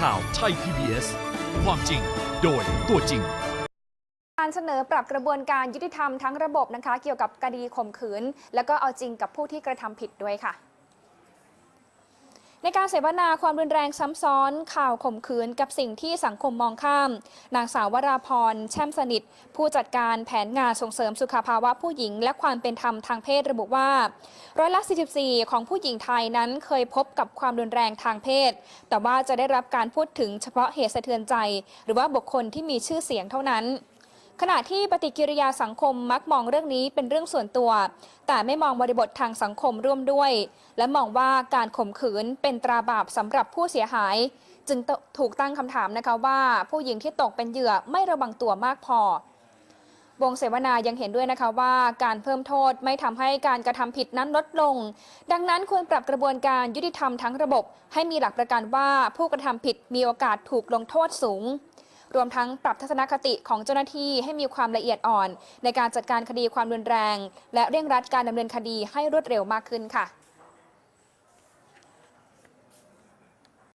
ข่าวไทย PBS ความจริงโดยตัวจริง การเสนอปรับกระบวนการยุติธรรมทั้งระบบนะคะ เกี่ยวกับคดีข่มขืน แล้วก็เอาจริงกับผู้ที่กระทำผิดด้วยค่ะ ในการเสวนาความรุนแรงซ้ำซ้อน ข่าวข่มขืนกับสิ่งที่สังคมมองข้าม นางสาววราพรแช่มสนิท ผู้จัดการแผนงานส่งเสริมสุขภาวะผู้หญิง และความเป็นธรรมทางเพศระบุว่าร้อยละ 44 ของผู้หญิงไทยนั้นเคยพบกับความรุนแรงทางเพศ แต่ว่าจะได้รับการพูดถึงเฉพาะเหตุสะเทือนใจ หรือว่าบุคคลที่มีชื่อเสียงเท่านั้น ขณะที่ปฏิกิริยาสังคมมักมองเรื่องนี้เป็นเรื่องส่วนตัว แต่ไม่มองบริบททางสังคมร่วมด้วย และมองว่าการข่มขืนเป็นตราบาปสำหรับผู้เสียหาย จึงถูกตั้งคำถามนะคะว่าผู้หญิงที่ตกเป็นเหยื่อไม่ระวังตัวมากพอวงเสวนายังเห็นด้วยนะคะว่าการเพิ่มโทษไม่ทำให้การกระทำผิดนั้นลดลง ดังนั้นควรปรับกระบวนการยุติธรรมทั้งระบบ ให้มีหลักประกันว่าผู้กระทำผิดมีโอกาสถูกลงโทษสูง รวมทั้งปรับทัศนคติของเจ้าหน้าที่ให้มีความละเอียดอ่อน ในการจัดการคดีความรุนแรง และเร่งรัดการดำเนินคดีให้รวดเร็วมากขึ้นค่ะ